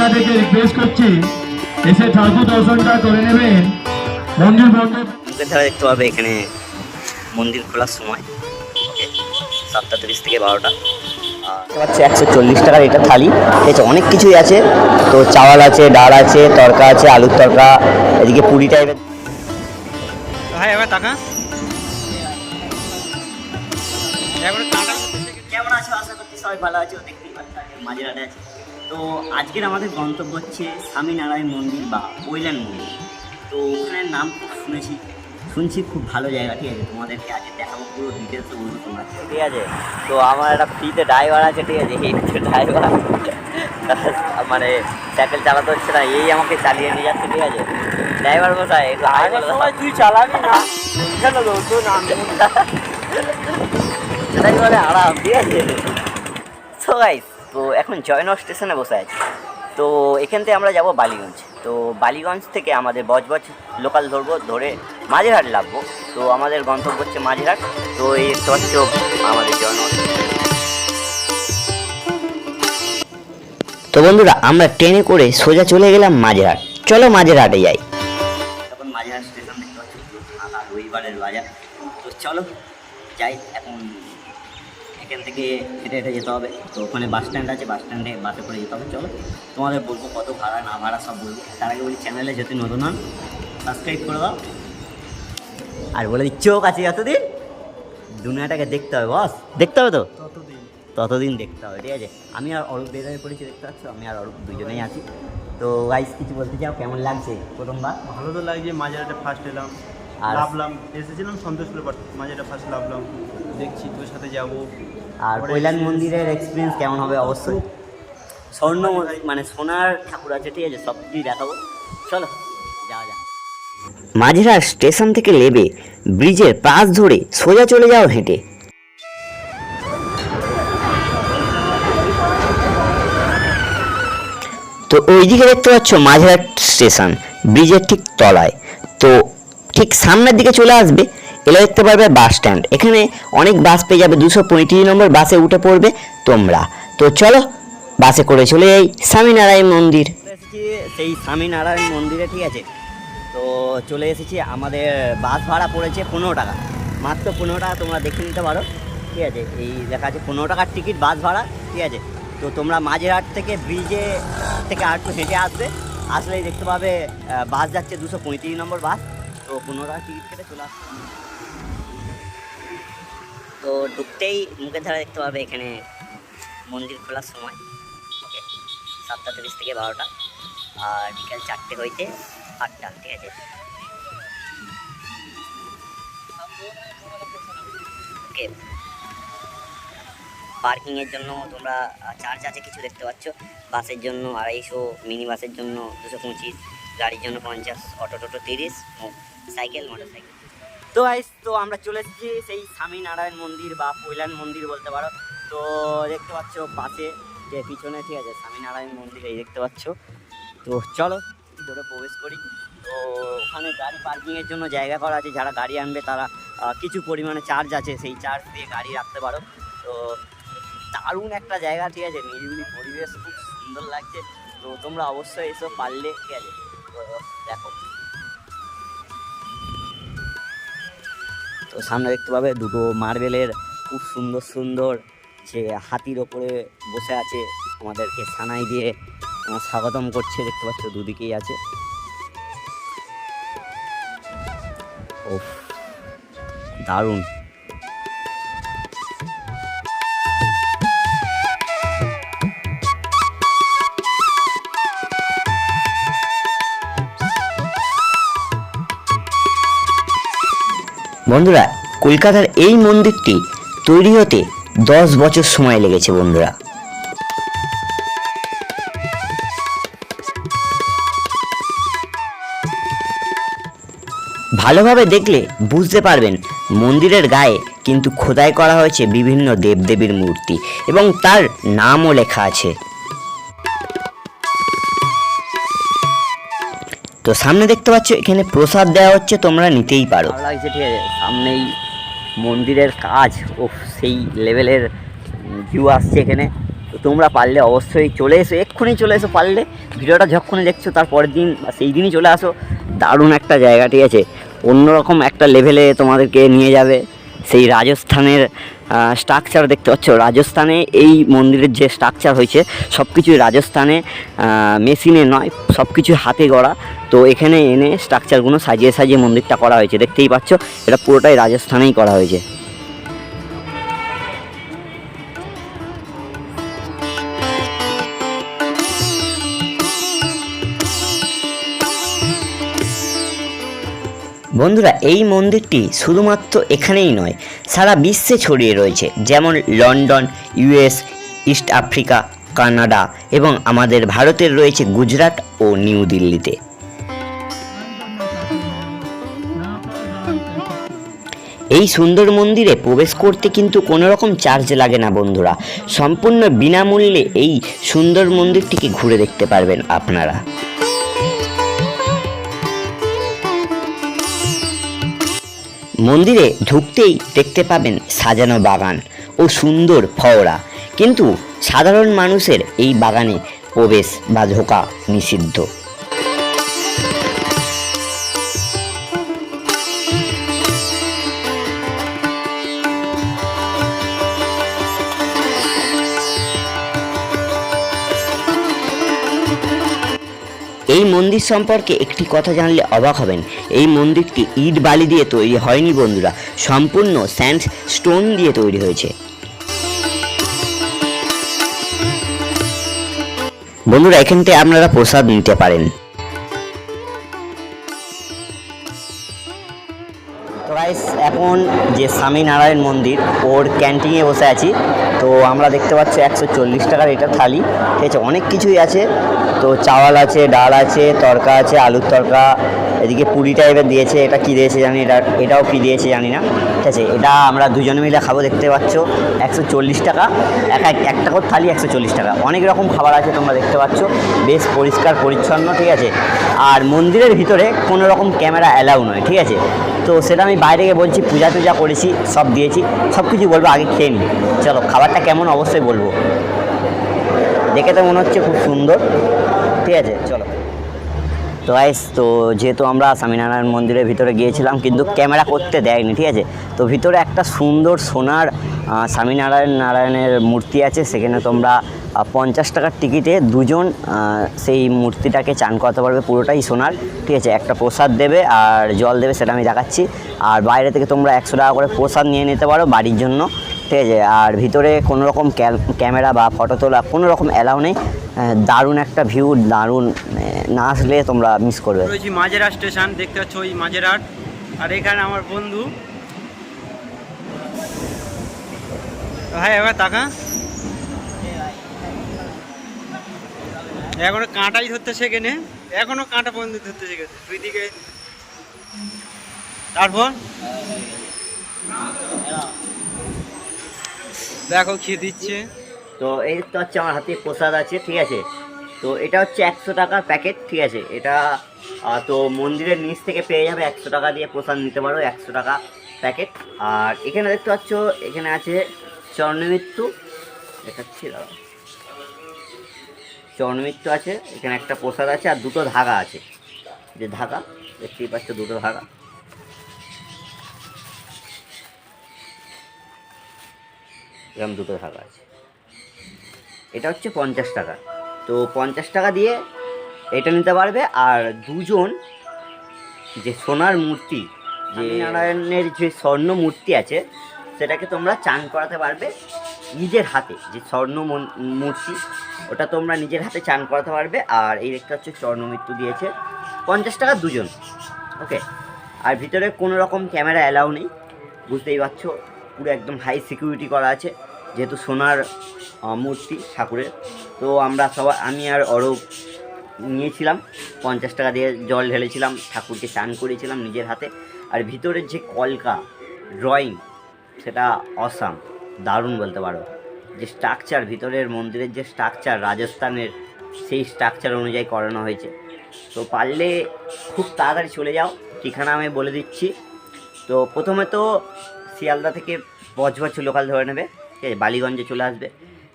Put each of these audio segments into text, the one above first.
আপনাদেরকে রিকোয়েস্ট করছি এসে ঠাকুর দর্শনটা করে নেবেন। মন্দির বন্ধ মুখের দেখতে পাবে এখানে মন্দির খোলার সময় ওকে সাতটা তিরিশ থেকে বারোটা। পাচ্ছে একশো চল্লিশ টাকার এটা থালি। ঠিক আছে অনেক কিছুই আছে। তো চাওয়াল আছে ডাল আছে তরকা আছে আলুর তরকা এদিকে পুরি টাইপের ভাই এবার টাকা। কেমন আছো? আশা করছি সবাই ভালো আছো। দেখতেই পাচ্ছ মাঝেরাটে আছে। তো আজকের আমাদের গন্তব্য হচ্ছে স্বামীনারায়ণ মন্দির বা কৈলান মন্দির। তো ওখানে নাম খুব শুনেছি শুনছি খুব ভালো জায়গা ঠিক আছে তোমাদেরকে আগে দেখাবো পুরো ডিটেলসে বলব তোমরা। ঠিক আছে তো আমার একটা ফ্রিতে ড্রাইভার আছে ঠিক আছে এই হচ্ছে ড্রাইভার মানে সাইকেল চালাতে হচ্ছে না এই আমাকে চালিয়ে নিয়ে যাচ্ছে ঠিক আছে। ড্রাইভার কোথায়? একটু হাই বলে দাও। তুই চালাবি না। কেন তো নাম সেটাই বলে। আরাম ঠিক আছে। সো গাইস তো এখন জয়নগর স্টেশনে বসে আছি। তো এখান থেকে আমরা যাব বালিগঞ্জ। তো বালিগঞ্জ থেকে আমাদের বজবজ লোকাল ধরবো ধরে মাঝেরহাট লাভবো। তো আমাদের গন্তব্য হচ্ছে মাঝেরহাট। তো এই পাচ্ছ আমাদের জয়নগর তো বন্ধুরা আমরা ট্রেনে করে সোজা চলে গেলাম মাঝেরহাট। চলো মাঝেরহাটে যাই। তখন মাঝেরহাট স্টেশন দেখতে পাচ্ছ রবিবারের বাজার। তো চলো যাই এখন এখান থেকে হেঁটে হেঁটে যেতে হবে। তো ওখানে বাস স্ট্যান্ড আছে বাস স্ট্যান্ডে বাসে করে যেতে হবে। চলো তোমাদের বলব কত ভাড়া না ভাড়া সব বলব। তার আগে বলি চ্যানেলে যদি নতুন হন সাবস্ক্রাইব করে দাও। আর বলে চোখ আছে যতদিন দুনিয়াটাকে দেখতে হবে বস দেখতে হবে তো? ততদিন। দেখতে হবে ঠিক আছে? আমি আর অরূপ বেরোয় পড়েছি দেখতে পাচ্ছ? আমি আর অরূপ দুজনেই আছি। তো গাইস কিছু বলতে চাও? কেমন লাগছে প্রথমবার? ভালো তো লাগছে মাঝেরাটে ফার্স্ট এলাম। আর- লাভলাম এসেছিলাম সন্তোষপুর মাঝেরাটে ফার্স্ট লাভলাম। দেখছি তোর সাথে যাব। আর কৈলান মন্দিরের এক্সপিরিয়েন্স কেমন হবে? অবশ্যই। স্বর্ণ মানে সোনার ঠাকুর আছে ঠিক আছে? সব কিছুই দেখাবো। চলো যাওয়া যাক। মাঝেরহাট স্টেশন থেকে নেবে ব্রিজের পাশ ধরে সোজা চলে যাও হেঁটে। তো ওইদিকে দেখতে পাচ্ছ মাঝেরহাট স্টেশন ব্রিজের ঠিক তলায়। তো ঠিক সামনের দিকে চলে আসবে, এলে দেখতে পারবে বাস স্ট্যান্ড এখানে অনেক বাস পেয়ে যাবে, দুশো পঁয়ত্রিশ নম্বর বাসে উঠে পড়বে তোমরা। তো চলো বাসে করে চলে যাই, স্বামীনারায়ণ মন্দির। সেই স্বামীনারায়ণ মন্দিরে, ঠিক আছে? তো চলে এসেছি, আমাদের বাস ভাড়া পড়েছে পনেরো টাকা। মাত্র পনেরো টাকা তোমরা দেখে নিতে পারো, ঠিক আছে? এই দেখা আছে পনেরো টাকার টিকিট বাস ভাড়া, ঠিক আছে? তো তোমরা মাঝেরহাট থেকে ব্রিজে থেকে আর একটু হেঁটে আসবে, আসলেই দেখতে পাবে বাস যাচ্ছে দুশো পঁয়ত্রিশ নম্বর বাস তো পুনরায় টিকিট কেটে চলে আসবে তো ঢুকতেই মুখের ধারা দেখতে পাবে এখানে মন্দির খোলার সময়। ওকে সাতটা তিরিশ থেকে বারোটা। আর বিকাল চারটে হইতে আটটা, ঠিক আছে? ওকে পার্কিংয়ের জন্য তোমরা চার্জ আছে কিছু দেখতে পাচ্ছ। বাসের জন্য আড়াইশো, মিনি বাসের জন্য দুশো পঁচিশ, গাড়ির জন্য পঞ্চাশ, অটো টোটো তিরিশ সাইকেল মোটর সাইকেল তো গাইস তো আমরা চলে এসেছি সেই স্বামীনারায়ণ মন্দির বা কৈলান মন্দির বলতে পারো। তো দেখতে পাচ্ছ পাশে যে পিছনে, ঠিক আছে, স্বামীনারায়ণ মন্দির, এই দেখতে পাচ্ছ। তো চলো, ভিতরে প্রবেশ করি। তো ওখানে গাড়ি পার্কিংয়ের জন্য জায়গা করা আছে। যারা গাড়ি আনবে তারা কিছু পরিমাণে চার্জ আছে। সেই চার্জ দিয়ে গাড়ি রাখতে পারো। তো দারুণ একটা জায়গা, ঠিক আছে, নিরিবিলি পরিবেশ, খুব সুন্দর লাগছে। তো তোমরা অবশ্যই এসো পারলে, ঠিক আছে। দেখো। তো সামনে দেখতে পাবে দুটো মার্বেলের খুব সুন্দর সুন্দর যে হাতির ওপরে বসে আছে আমাদেরকে সানাই দিয়ে স্বাগতম করছে, দেখতে পাচ্ছ দুদিকেই আছে। ও দারুণ। বন্ধুরা, কলকাতার এই মন্দিরটি তৈরি হতে দশ বছর সময় লেগেছে বন্ধুরা। ভালোভাবে দেখলে বুঝতে পারবেন মন্দিরের গায়ে কিন্তু খোদাই করা হয়েছে বিভিন্ন দেবদেবীর মূর্তি এবং তার নামও লেখা আছে। তো সামনে দেখতে পাচ্ছ, এখানে প্রসাদ দেওয়া হচ্ছে, তোমরা নিতেই পারো। লাগছে, ঠিক আছে? সামনেই মন্দিরের কাজ ও সেই লেভেলের ভিউ আসছে এখানে। তো তোমরা পারলে অবশ্যই চলে এসো, এক্ষুনি চলে এসো পারলে। ভিডিওটা যখনই দেখছ, তার পরের দিন সেই দিনই চলে আসো। দারুণ একটা জায়গা, ঠিক আছে? অন্যরকম একটা লেভেলে তোমাদেরকে নিয়ে যাবে। সেই রাজস্থানের স্ট্রাকচার দেখতে পাচ্ছ। রাজস্থানে এই মন্দিরের যে স্ট্রাকচার হয়েছে সব কিছুই রাজস্থানে মেশিনে নয় সব কিছু হাতে গড়া। তো এখানে এনে স্ট্রাকচারগুলো সাজিয়ে সাজিয়ে মন্দিরটা করা হয়েছে। দেখতেই পাচ্ছ, এটা পুরোটাই রাজস্থানেই করা হয়েছে। বন্ধুরা, এই মন্দিরটি শুধুমাত্র এখানেই নয়, সারা বিশ্বে ছড়িয়ে রয়েছে। যেমন London US East Africa, Canada এবং আমাদের ভারতের রয়েছে গুজরাট ও নিউ দিল্লিতে। এই সুন্দর মন্দিরে প্রবেশ করতে কিন্তু কোনো রকম চার্জ লাগে না বন্ধুরা। সম্পূর্ণ বিনামূল্যে এই সুন্দর মন্দিরটিকে ঘুরে দেখতে পারবেন আপনারা। মন্দিরে ঢুকতেই দেখতে পাবেন সাজানো বাগান ও সুন্দর ফওড়া। কিন্তু সাধারণ মানুষের এই বাগানে প্রবেশ বা ঢোকা নিষিদ্ধ। এই মন্দির সম্পর্কে একটি কথা জানলে অবাক হবেন। এই মন্দিরটি ইট বালি দিয়ে তৈরি হয়নি বন্ধুরা, সম্পূর্ণ স্যান্ড স্টোন দিয়ে তৈরি হয়েছে। বন্ধুরা এখান থেকে আপনারা প্রসাদ নিতে পারেন। তো গাইস এখন যে স্বামীনারায়ণ মন্দির, ওর ক্যান্টিনে বসে আছি। তো আমরা দেখতে পাচ্ছি একশো চল্লিশ টাকার এটা থালি। ঠিক আছে, অনেক কিছুই আছে। তো চাওয়াল আছে, ডাল আছে, তরকা আছে, আলুর তরকা এদিকে পুরি টাইপের দিয়েছে, এটা কী দিয়েছে জানি এটা, এটাও কী দিয়েছে জানি না। ঠিক আছে, এটা আমরা দুজনে মিলে খাব, দেখতে পাচ্ছ, একশো চল্লিশ টাকা। এক এক একটা করে থালি একশো চল্লিশ টাকা। অনেক রকম খাবার আছে তোমরা দেখতে পাচ্ছ, বেশ পরিষ্কার, পরিচ্ছন্ন, ঠিক আছে। আর মন্দিরের ভিতরে কোনো রকম ক্যামেরা অ্যালাউ নয়, ঠিক আছে। তো সেটা আমি বাইরে গিয়ে বলছি, পূজা টুজা করেছি, সব দিয়েছি সব কিছু বলব, আগে খেয়ে নিই চলো, খাবারটা কেমন অবশ্যই বলব। দেখে তো মনে হচ্ছে খুব সুন্দর, ঠিক আছে, চলো। তো গাইস তো যেহেতু আমরা স্বামীনারায়ণ মন্দিরের ভিতরে গিয়েছিলাম, কিন্তু ক্যামেরা করতে দেয়নি, ঠিক আছে? তো ভিতরে একটা সুন্দর সোনার স্বামীনারায়ণ নারায়ণের মূর্তি আছে, সেখানে তোমরা পঞ্চাশ টাকার টিকিটে দুজন সেই মূর্তিটাকে চান করাতে পারবে, পুরোটাই সোনার, ঠিক আছে? একটা প্রসাদ দেবে আর জল দেবে, সেটা আমি দেখাচ্ছি। আর বাইরে থেকে তোমরা একশো টাকা করে প্রসাদ নিয়ে নিতে পারো বাড়ির জন্য। ঠিক আছে আর ভিতরে কোনো রকম ক্যামেরা বা ফটো তোলা কোনো রকম অ্যালাউ নেই। দারুণ একটা ভিউ, দারুণ না আসলে তোমরা মিস করবে। রয়েছি মাঝেরহাট স্টেশন দেখতে পাচ্ছ ওই মাঝেরহাট। আর এখানে আমার বন্ধু। ভাই এবার তাকা। এখনও কাঁটাই ধরতে শেখেনে। এখনও কাঁটা পর্যন্ত ধরতে শেখেছে দুই দিকে। তারপর? দেখো খেয়ে দিচ্ছে। তো এই তো হচ্ছে আমার হাতে প্রসাদ আছে, ঠিক আছে? তো এটা হচ্ছে একশো টাকার প্যাকেট, ঠিক আছে? এটা তো মন্দিরের নিচ থেকে পেয়ে যাবে একশো টাকা দিয়ে প্রসাদ, নিতে পারো একশো টাকা প্যাকেট। আর এখানে দেখতে পাচ্ছ, এখানে আছে চর্ণমৃত্যু। দেখাচ্ছি, দাঁড়াও। চর্ণমৃত্যু আছে, এখানে একটা প্রসাদ আছে, আর দুটো ধাগা আছে। যে ধাগা, দেখতেই পাচ্ছ দুটো ধাগা। এরকম দুটো ধাগা আছে। এটা হচ্ছে পঞ্চাশ টাকা। তো পঞ্চাশ টাকা দিয়ে এটা নিতে পারবে আর দুজন যে সোনার মূর্তি, যে নারায়ণের যে স্বর্ণ মূর্তি আছে, সেটাকে তোমরা চান করাতে পারবে নিজের হাতে। যে স্বর্ণ মূর্তি, ওটা তোমরা নিজের হাতে চান করাতে পারবে আর এই একটা হচ্ছে স্বর্ণ মৃত্যু দিয়েছে। পঞ্চাশ টাকা দুজন। ওকে? আর ভিতরে কোনো রকম ক্যামেরা অ্যালাউ নেই। বুঝতেই পারছ, পুরো একদম হাই সিকিউরিটি করা আছে। যেহেতু সোনার মূর্তি ঠাকুরের, তো আমরা সবাই, আমি আর অরূপ নিয়েছিলাম, পঞ্চাশ টাকা দিয়ে জল ঢেলেছিলাম, ঠাকুরকে চান করেছিলাম নিজের হাতে। আর ভিতরের যে কলকা ড্রয়িং সেটা অসাম দারুণ বলতে পারো। যে স্ট্রাকচার ভিতরের মন্দিরের যে স্ট্রাকচার রাজস্থানের সেই স্ট্রাকচার অনুযায়ী করানো হয়েছে। তো পারলে খুব তাড়াতাড়ি চলে যাও, ঠিকানা আমি বলে দিচ্ছি। তো প্রথমে তো শিয়ালদা থেকে বজবজ লোকাল ধরে নেবে। ঠিক আছে, বালিগঞ্জে চলে আসবে।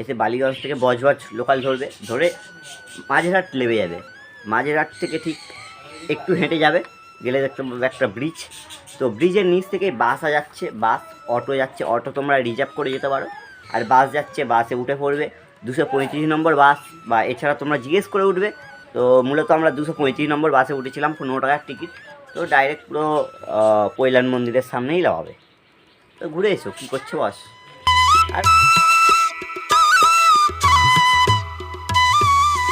এসে বালিগঞ্জ থেকে বজবজ লোকাল ধরবে, ধরে মাঝেরহাট লেবে যাবে। মাঝেরহাট থেকে ঠিক একটু হেঁটে যাবে, গেলে দেখতে পাবে একটা ব্রিজ তো ব্রিজের নিচ থেকে বাস যাচ্ছে বাস অটো যাচ্ছে। অটো তোমরা রিজার্ভ করে যেতে পারো। আর বাস যাচ্ছে বাসে উঠে পড়বে। দুশো পঁয়ত্রিশ নম্বর বাস বা এছাড়া তোমরা জিজ্ঞেস করে উঠবে। তো মূলত আমরা দুশো পঁয়ত্রিশ নম্বর বাসে উঠেছিলাম, পনেরো টাকার টিকিট তো ডাইরেক্ট পুরো কৈলান মন্দিরের সামনেই লাগাবে তো ঘুরে এসো, কী করছ বস? আর